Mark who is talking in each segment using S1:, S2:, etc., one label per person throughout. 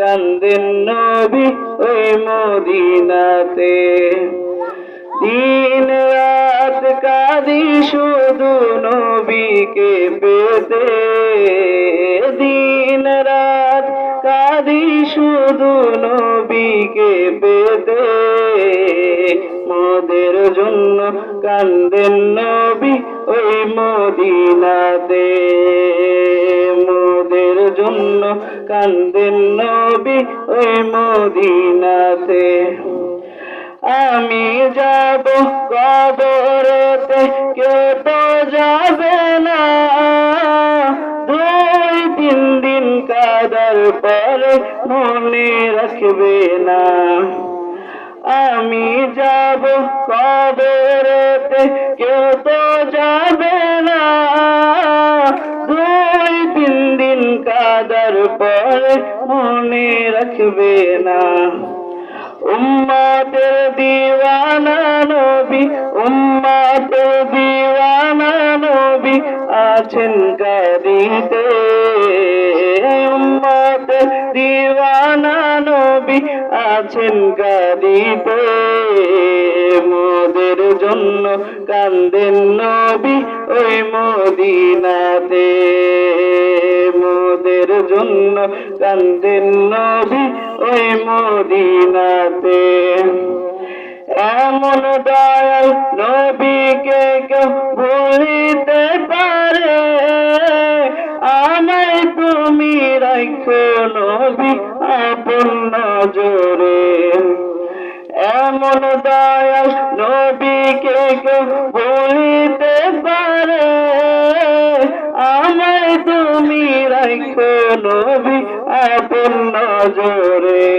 S1: কান্দেন নবী ওই মদিনাতে। দিন রাত কাদি শুধু নবীকে পেতে। শুধু নবীকে পেতে মোদের জন্য কান্দেন নবী ওই মদিনাতে। মোদের জন্য কান্দেন নবী ওই মদিনাতে। আমি যাব কবরেতে, কে তো যাবে পরে মনে রাখবে না। আমি যাব কবরেতে, কেউ তো যাবে না। দুই, তিন দিন কাদার পরে মনে রাখবে না। উম্মাতের দিওয়ানা নবী উম্মাতের দিওয়ানা নবী আছেন গাড়িতে। নবী আছেন গাড়িতে মোদের জন্য কান্দেন নবী ওই মদিনাতে। মোদের জন্য কান্দেন নবী ওই মদিনাতে। এমন দয়াল নবীকে কেউ ভুলিতে পারে। আমায় তুমি রাখো নবী এমন দয়াল নবীকে কেউ ভুলিতে পারে। আমায় তুমি রাখো নবী, আপন নজরে।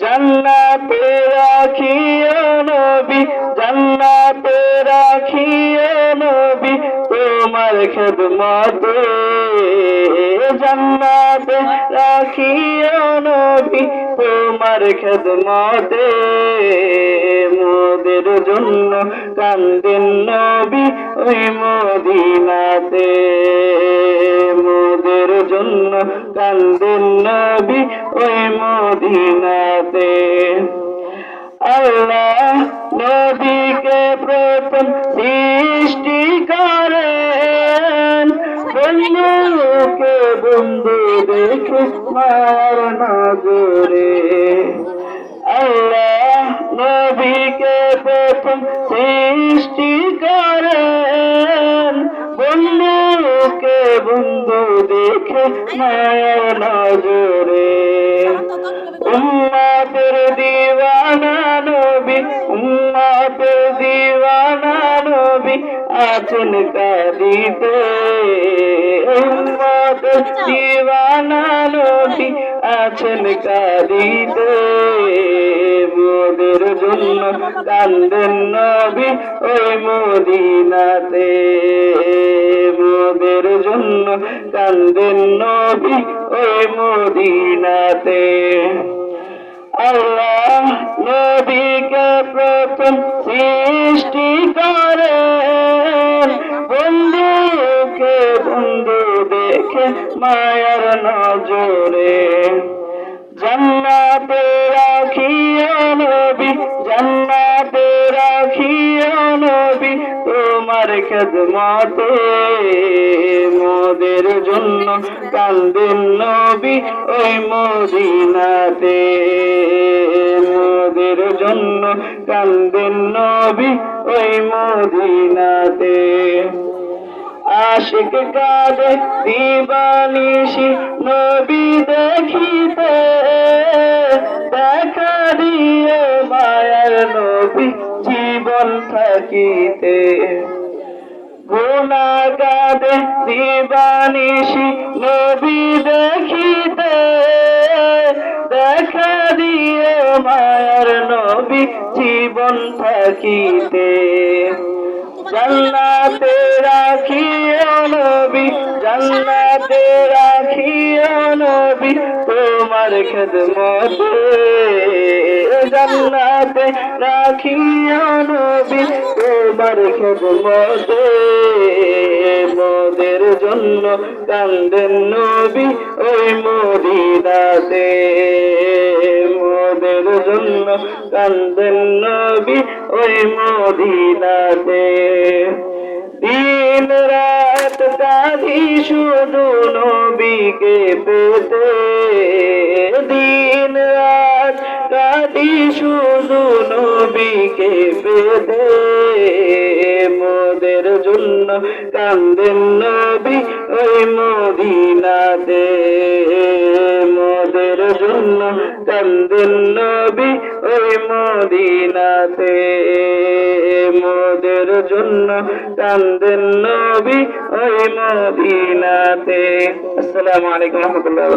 S1: জান্নাতে রাখিও নবী, জান্নাতে রাখিও নবী, তোমার খেদমতে। জান্নাতে রাখিও নবী, তোমার খেদমতে মোদের জন্য কান্দেন নবী ওই মদিনাতে। মোদের জন্য কান্দেন নবী ওই মদিনাতে। আল্লাহ নবীকে প্রথম সৃষ্টি করেন বন্ধুকে বন্ধু দেখে মার নজরে। আল্লাহ নবীকে প্রথম সৃষ্টি করেন। বন্ধুকে বন্ধু দেখে মায়ের নজরে। উম্মাতের দিওয়ানা নবী, উম্মাতের দিওয়ানা আছেন কাঁদিতে উম্মাতের দিওয়ানা নবী আছেন কাঁদিতে মোদের জন্য কান্দেন নবী ওই মদিনাতে। মোদের জন্য কান্দেন নবী ওই মদিনাতে। আল্লাহ নবীকে প্রথম সৃষ্টি দেখে মায়ার নজরে। জান্নাতে রাখিও নবী, জান্নাতে রাখিও নবী, তোমার খেদমতে মোদের জন্য কান্দেন নবী, ওই মদিনাতে। মোদের জন্য কান্দেন নবী, ওই মদিনাতে। আশিক কাঁদে দিবানিশি নবী দেখিতে। দেখা দিয়ে মায়ার নবী জীবন থাকিতে। গুণাগাদে দিবানিশি নবী দেখিতে। দেখা দিয়ে মায়ার নবী জীবন থাকিতে। জান্নাতে নবী জান্নাতে রাখিও নবী, তোমার খেদমতে জান্নাতে রাখিও নবী, তোমার খেদমতে মোদের জন্য কান্দেন নবী, ওই মদিনাতে মোদের জন্য কান্দেন নবী, ওই মদিনাতে শুধু নবীকে পেতে দিন রাত কাঁদি শুধু নবীকে পেতে। মোদের জন্য কান্দেন নবী ওই মদিনাতে। মোদের জন্য কান্দেন নবী ওই মদিনাতে। মোদের জন্য কান্দেন নবী ওই মদিনাতে। আসসালামু আলাইকুম রহমতুল্লাহ।